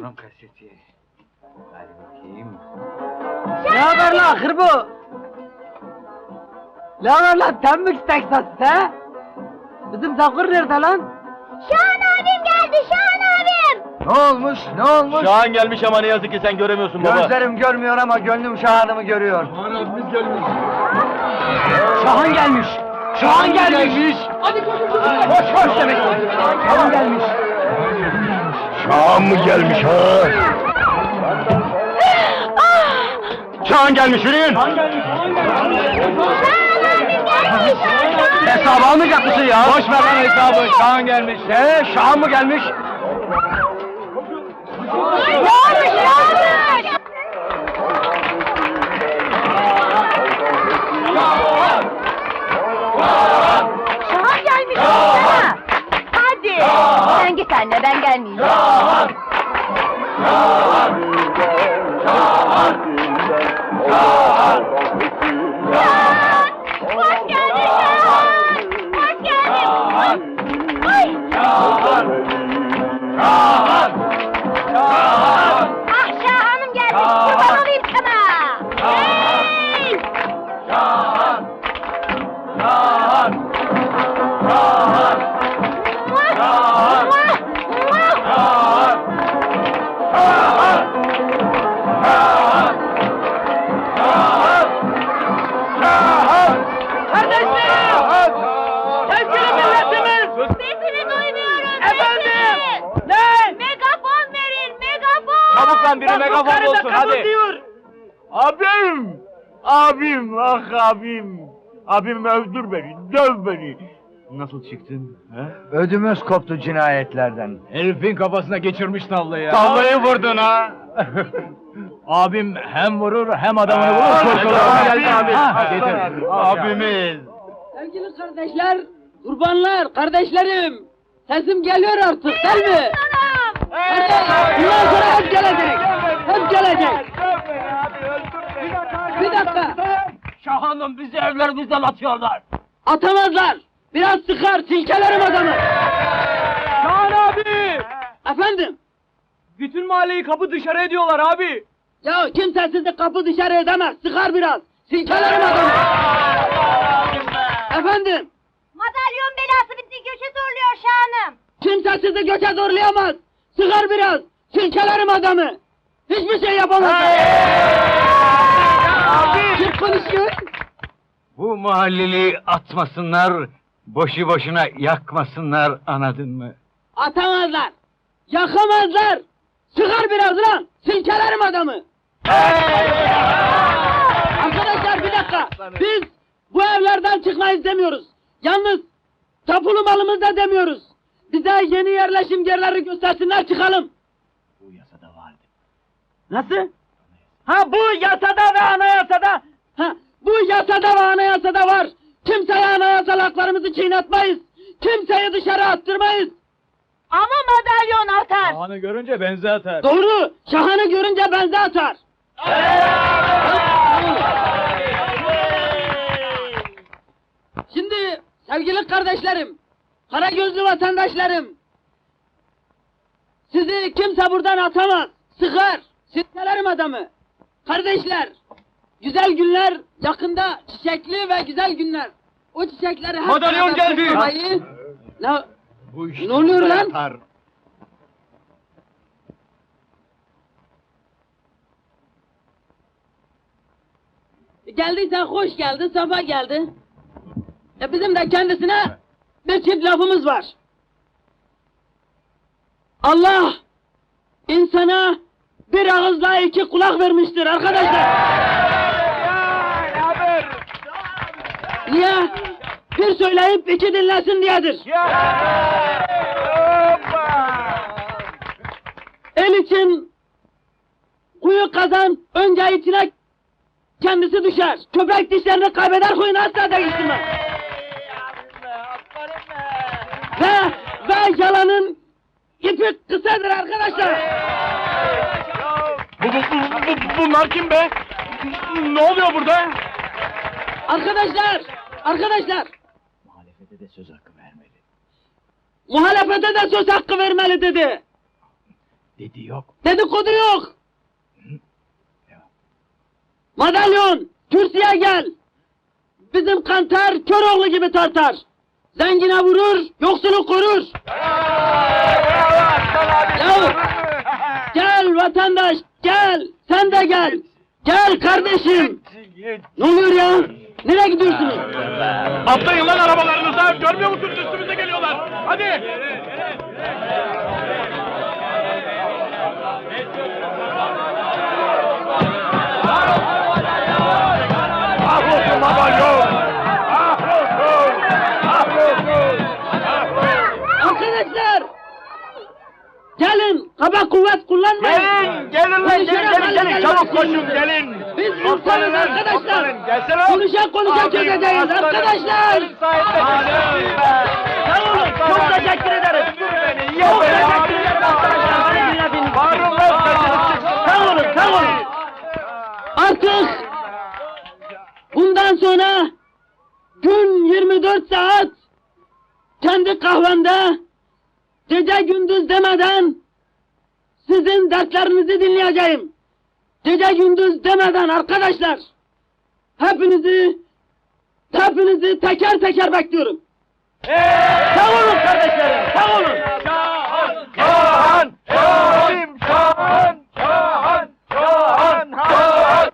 Onun kaseti. Hadi bakayım. Ne haber la hırbu? Ne haber lan tembik Texas he? Bizim Zakur nerede lan? Şahan abim geldi Şahan abim. Ne olmuş, ne olmuş? Şahan gelmiş ama ne yazık ki sen göremiyorsun baba. Gözlerim görmüyor ama gönlüm şahanımı görüyor. Şahan gelmiş. Şahan gelmiş. Hadi koş koş koş demek. Şahan gelmiş. Şahan mı gelmiş ha? Şahan gelmiş yürüyün. Hesabı almayacak mısın ya? Boş ver lan hesabı. Şahan gelmiş. Ee, Şahan mı gelmiş? Ne olmuş ne olmuş? Şahan anne ben gelmeyeyim. Şahan! Lan biri megafon kabul hadi. diyor. Abim! Abim, ah abim! Abim öldür beni, döv beni! Nasıl çıktın? He? Ödümüz koptu cinayetlerden. Herifin kafasına geçirmiş tavlayı ya. Tavlayı vurdun ha! Abim hem vurur hem adamını bulur. Aa, kurtulur. aa, Geldi aa, abi. aa, Ha, getir. aa, Abimiz! Sevgili kardeşler, kurbanlar, kardeşlerim. Sesim geliyor artık değil mi? Bundan sonra Şahanım bizi evlerimizden atıyorlar. Atamazlar. Biraz sıkar, silkelerim adamı. Şahan abi! Efendim? Bütün mahalleyi kapı dışarı ediyorlar abi. Ya kimse sizi kapı dışarı edemez. Sıkar biraz. Silkelerim adamı. Efendim? Madalyon belası bizi göçe zorluyor Şahan'ım! Kimse sizi göçe zorlayamaz. Sıkar biraz. Silkelerim adamı. Hiçbir şey yapamaz. Kim konuşuyor? Bu mahalleliyi atmasınlar, boşu boşuna yakmasınlar anladın mı? Atamazlar. Yakamazlar. Sıkar biraz lan. Silkelerim adamı. Arkadaşlar bir dakika. Biz bu evlerden çıkmayız demiyoruz. Yalnız tapulu malımız da demiyoruz. Bize yeni yerleşim yerleri göstersinler çıkalım. Bu yasada vardı. Nasıl? Ha bu yasada ve anayasada. Ha bu yasada ve anayasada var. Kimseye anayasal haklarımızı çiğnetmeyiz. Kimseyi dışarı attırmayız. Ama madalyon atar! Şahanı görünce benze atar. Doğru. Şahanı görünce benze atar. Şimdi sevgili kardeşlerim, kara gözlü vatandaşlarım, sizi kimse buradan atamaz, sıkar, silkelerim adamı. Kardeşler, güzel günler yakında çiçekli ve güzel günler. O çiçekleri hep Madalyon geldi. toplamayı- Ne, Bu iş Ne oluyor lan? yatar. Geldiysen hoş geldin, sefa geldi. E bizim de kendisine bir çift lafımız var. Allah insana bir ağızla iki kulak vermiştir arkadaşlar. Niye? Bir söyleyip iki dinlesin diyedir. El için kuyu kazan önce içine kendisi düşer. Köpek dişlerini kaybeder kuyunu asla değiştirmez. Ve ve yalanın ipi kısadır arkadaşlar. Bu, bu, bu, bu- bunlar kim be? Ne oluyor burada? Arkadaşlar, arkadaşlar. Muhalefete de söz hakkı vermeli. Muhalefete de söz hakkı vermeli dedi. Dedi yok. Dedikodu yok. Madalyon, kürsüye gel. Bizim kantar Köroğlu gibi tartar. Zengine vurur, yoksulu korur. Ya, gel vatandaş, gel. Sen de gel. Gel kardeşim. Ne oluyor ya? Nereye gidiyorsunuz? Atlayın lan arabalarınıza. Görmüyor musunuz üstümüze geliyorlar. Hadi. Kaba kuvvet kullanmayın. Gelin, gelin lan, gelin, gelin, gelin, çabuk koşun, gelin. Biz insanız arkadaşlar. Konuşa konuşa çözeceğiz arkadaşlar. Sağ olun, çok teşekkür ederim. Çok teşekkür ederim arkadaşlar. Sağ olun, sağ olun. Artık bundan sonra gün 24 saat kendi kahvemde gece gündüz demeden sizin dertlerinizi dinleyeceğim. Gece gündüz demeden arkadaşlar. Hepinizi, hepinizi teker teker bekliyorum. Hey! Sağ olun kardeşlerim, sağ olun. Sağ olun. Sağ.